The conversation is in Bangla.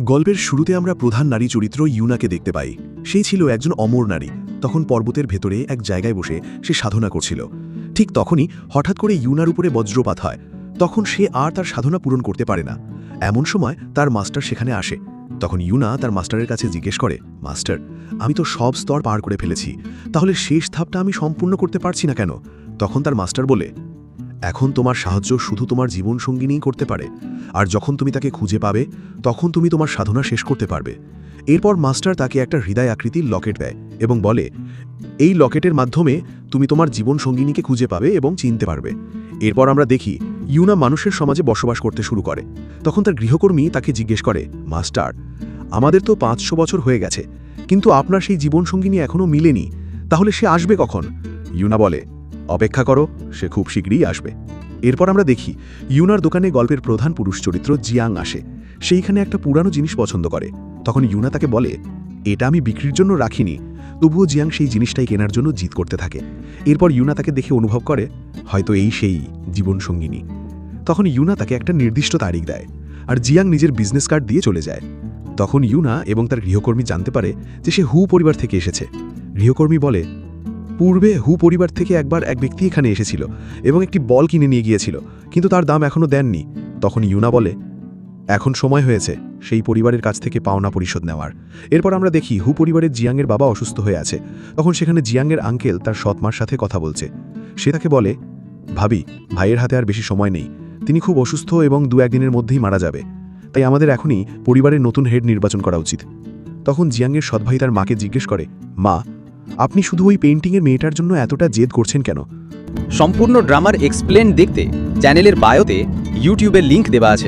গল্পের শুরুতে আমরা প্রধান নারী চরিত্র ইউনাকে দেখতে পাই। সেই ছিল একজন অমর নারী। তখন পর্বতের ভেতরে এক জায়গায় বসে সে সাধনা করছিল। ঠিক তখনই হঠাৎ করে ইউনার উপরে বজ্রপাত হয়। তখন সে আর তার সাধনা পূরণ করতে পারে না। এমন সময় তার মাস্টার সেখানে আসে। তখন ইউনা তার মাস্টারের কাছে জিজ্ঞেস করে, মাস্টার, আমি তো সব স্তর পার করে ফেলেছি। তাহলে শেষ ধাপটা আমি সম্পূর্ণ করতে পারছি না কেন? তখন তার মাস্টার বলে এখন তোমার সাহায্য শুধু তোমার জীবনসঙ্গিনীই করতে পারে। আর যখন তুমি তাকে খুঁজে পাবে, তখন তুমি তোমার সাধনা শেষ করতে পারবে। এরপর মাস্টার তাকে একটা হৃদয় আকৃতির লকেট দেয় এবং বলে, এই লকেটের মাধ্যমে তুমি তোমার জীবনসঙ্গিনীকে খুঁজে পাবে এবং চিনতে পারবে। এরপর আমরা দেখি, ইউনা মানুষের সমাজে বসবাস করতে শুরু করে। তখন তার গৃহকর্মী তাকে জিজ্ঞেস করে, মাস্টার, আমাদের তো পাঁচশো বছর হয়ে গেছে, কিন্তু আপনার সেই জীবনসঙ্গিনী এখনও মিলেনি, তাহলে সে আসবে কখন? ইউনা বলে অপেক্ষা করো, সে খুব শীঘ্রই আসবে। এরপর আমরা দেখি, ইউনার দোকানে গল্পের প্রধান পুরুষ চরিত্র জিয়াং আসে। সেইখানে একটা পুরানো জিনিস পছন্দ করে। তখন ইউনা তাকে বলে, এটা আমি বিক্রির জন্য রাখিনি। তবুও জিয়াং সেই জিনিসটাই কেনার জন্য জিদ করতে থাকে। এরপর ইউনা তাকে দেখে অনুভব করে, হয়তো এই সেই জীবনসঙ্গিনী তখন ইউনা তাকে একটা নির্দিষ্ট তারিখ দেয়, আর জিয়াং নিজের বিজনেস কার্ড দিয়ে চলে যায়। তখন ইউনা এবং তার গৃহকর্মী জানতে পারে যে সে হু পরিবার থেকে এসেছে। গৃহকর্মী বলে পূর্বে হু পরিবার থেকে একবার এক ব্যক্তি এখানে এসেছিল এবং একটি বল কিনে নিয়ে গিয়েছিল, কিন্তু তার দাম এখনও দেননি। তখন ইউনা বলে, এখন সময় হয়েছে, সেই পরিবারের কাছ থেকে পাওনা পরিশোধ নেওয়ার। এরপর আমরা দেখি হু পরিবারের জিয়াংয়ের বাবা অসুস্থ হয়ে আছে। তখন সেখানে জিয়াংয়ের আঙ্কেল তার সৎমার সাথে কথা বলছে। সে তাকে বলে, ভাবি, ভাইয়ের হাতে আর বেশি সময় নেই। তিনি খুব অসুস্থ এবং দু একদিনের মধ্যেই মারা যাবে। তাই আমাদের এখনই পরিবারের নতুন হেড নির্বাচন করা উচিত। তখন জিয়াংয়ের সৎভাই তার মাকে জিজ্ঞেস করে, মা আপনি শুধু ওই পেন্টিংয়ের মেয়েটার জন্য এতটা জেদ করছেন কেন? সম্পূর্ণ ড্রামার এক্সপ্লেন দেখতে চ্যানেলের বায়োতে ইউটিউবের লিংক দেওয়া আছে।